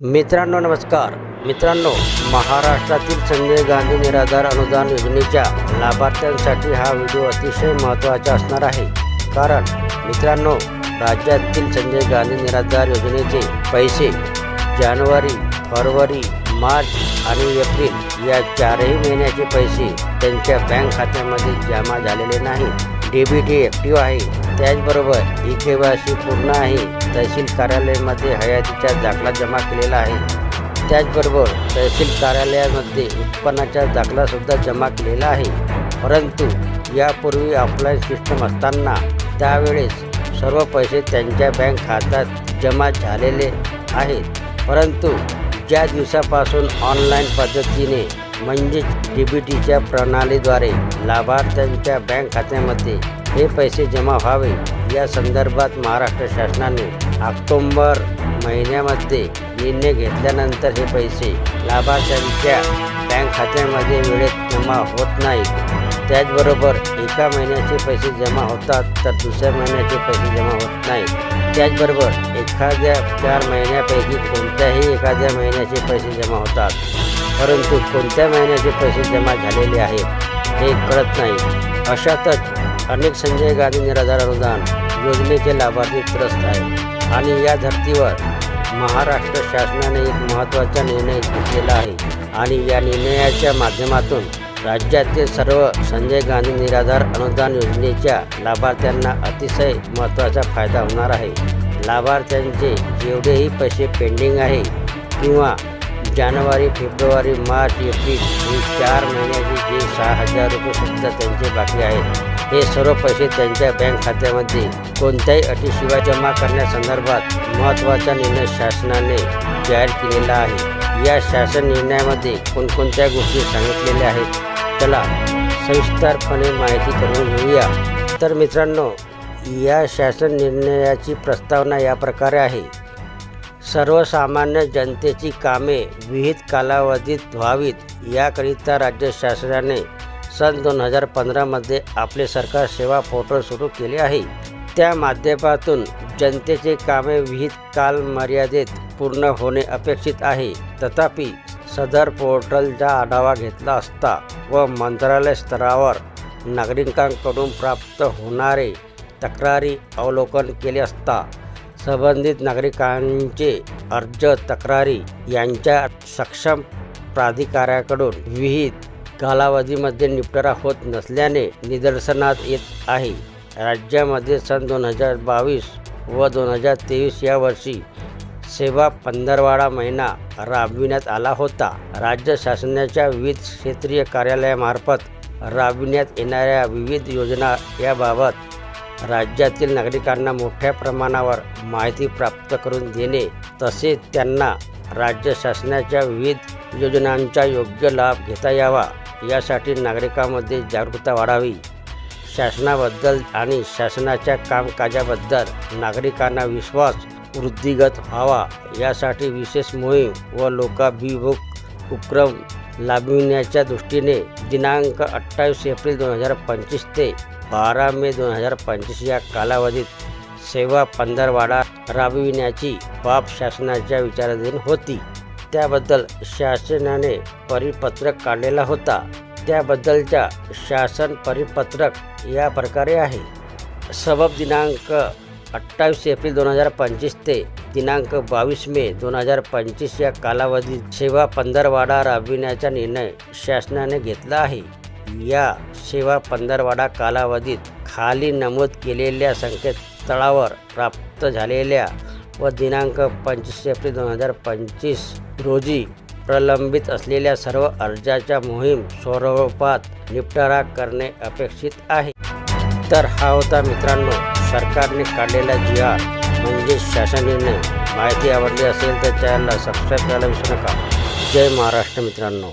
मित्रांनो नमस्कार. मित्रांनो महाराष्ट्रातील संजय गांधी निराधार अनुदान योजनेच्या लाभार्थ्यांसाठी हा व्हिडिओ अतिशय महत्त्वाचा असणार आहे. कारण मित्रांनो राज्यातील संजय गांधी निराधार योजनेचे पैसे जानेवारी फरवरी मार्च आणि एप्रिल या चारही महिन्याचे पैसे त्यांच्या बँक खात्यामध्ये जमा झालेले नाही डी बी टी ॲक्टिव्ह आहे. त्याचबरोबर ई पूर्ण आहे. तहसील कार्यालयामध्ये हयातीचा दाखला जमा केलेला आहे. त्याचबरोबर तहसील कार्यालयामध्ये उत्पन्नाचा दाखलासुद्धा जमा केलेला आहे. परंतु यापूर्वी ऑफलाईन सिस्टम असताना त्यावेळेस सर्व पैसे त्यांच्या बँक खात्यात जमा झालेले आहेत. परंतु ज्या दिवसापासून ऑनलाईन पद्धतीने म्हणजेच डी बी टीच्या प्रणालीद्वारे लाभार्थ्यांच्या बँक खात्यामध्ये हे पैसे जमा व्हावे. या संदर्भात महाराष्ट्र शासनाने ऑक्टोंबर महिन्यामध्ये निर्णय घेतल्यानंतर हे पैसे लाभार्थ्यांच्या बँक खात्यामध्ये वेळेत जमा होत नाहीत त्याचबरोबर एका महिन्याचे पैसे जमा होतात तर दुसऱ्या महिन्याचे पैसे जमा होत नाहीत त्याचबरोबर एखाद्या चार महिन्यापैकी कोणत्याही एखाद्या महिन्याचे पैसे जमा होतात परंतु कोणत्या महिन्याचे पैसे जमा झालेले आहेत हे कळत नाही. अशातच अनेक संजय गांधी निराधार अनुदान योजनेचे लाभार्थी त्रस्त आहे आणि या धर्तीवर महाराष्ट्र शासनाने एक महत्त्वाचा निर्णय घेतलेला आहे. आणि या निर्णयाच्या माध्यमातून राज्यातील सर्व संजय गांधी निराधार अनुदान योजनेच्या लाभार्थ्यांना अतिशय महत्त्वाचा फायदा होणार आहे. लाभार्थ्यांचे जेवढेही पैसे पेंडिंग आहे किंवा जानेवारी फेब्रुवारी मार्च एप्रिल ही चार महिन्याचे जे सहा हजार रुपयेसुद्धा त्यांचे बाकी आहेत. हे सर्व पैसे त्यांच्या बँक खात्यामध्ये कोणत्याही अटीशिवाय जमा करण्यासंदर्भात महत्त्वाचा निर्णय शासनाने जाहीर केलेला आहे. या शासन निर्णयामध्ये कोणकोणत्या गोष्टी सांगितलेल्या आहेत चला सविस्तरपणे माहिती करून घेऊया. तर मित्रांनो या शासन निर्णयाची प्रस्तावना या प्रकारे आहे. सर्वसामान्य जनतेची कामे विहित कालावधीत व्हावीत याकरिता राज्य शासनाने सन दोन हजार पंधरामध्ये आपले सरकार सेवा पोर्टल सुरू केले आहे. त्या माध्यमातून जनतेचे कामे विहित कालमर्यादेत पूर्ण होणे अपेक्षित आहे. तथापि सदर पोर्टलचा आढावा घेतला असता व मंत्रालय स्तरावर नागरिकांकडून प्राप्त होणारे तक्रारी अवलोकन केले असता संबंधित नागरिकांचे अर्ज तक्रारी यांच्या सक्षम प्राधिकाऱ्याकडून विहित कालावधीमध्ये निपटारा होत नसल्याने निदर्शनात येत आहे. राज्यामध्ये सन दोन हजार बावीस व दोन हजार तेवीस या वर्षी सेवा पंधरवाडा महिना राबविण्यात आला होता. राज्य शासनाच्या विविध क्षेत्रीय कार्यालयामार्फत राबविण्यात येणाऱ्या विविध योजना याबाबत राज्यातील नागरिकांना मोठ्या प्रमाणावर माहिती प्राप्त करून देणे तसेच त्यांना राज्य शासनाच्या विविध योजनांचा योग्य लाभ घेता यावा यासाठी नागरिकांमध्ये जागरूकता वाढावी. शासनाबद्दल आणि शासनाच्या कामकाजाबद्दल नागरिकांना विश्वास वृद्धिगत व्हावा यासाठी विशेष मोहीम व लोकाभिमुख उपक्रम लाभविण्याच्या दृष्टीने दिनांक अठ्ठावीस एप्रिल दोन हजार पंचवीस ते बारा मे दोन हजार पंचवीस या कालावधीत सेवा पंधरवाडा राबविण्याची बाब शासनाच्या विचाराधीन होती. त्याबद्दल शासनाने परिपत्रक काढलेला होता. त्याबद्दलच्या शासन परिपत्रक या प्रकारे आहे. सबब दिनांक अठ्ठावीस एप्रिल दोन हजार पंचवीस ते दिनांक बावीस मे दोन हजार पंचवीस या कालावधीत सेवा पंधरवाडा राबविण्याचा निर्णय शासनाने घेतला आहे. या सेवा पंधरवाडा कालावधीत खाली नमूद केलेल्या संकेतस्थळावर प्राप्त झालेल्या व दिनांक पंचवीस एप्रिल दोन हजार पंचवीस रोजी प्रलंबित असलेल्या सर्व अर्जाच्या मोहीम स्वरूपात निपटारा करणे अपेक्षित आहे. तर हा होता मित्रांनो सरकारने काढलेला जी आर म्हणजे शासन निर्णय माहिती आवडली असेल तर चॅनलला सबस्क्राईब करायला विसरू नका. जय महाराष्ट्र मित्रांनो.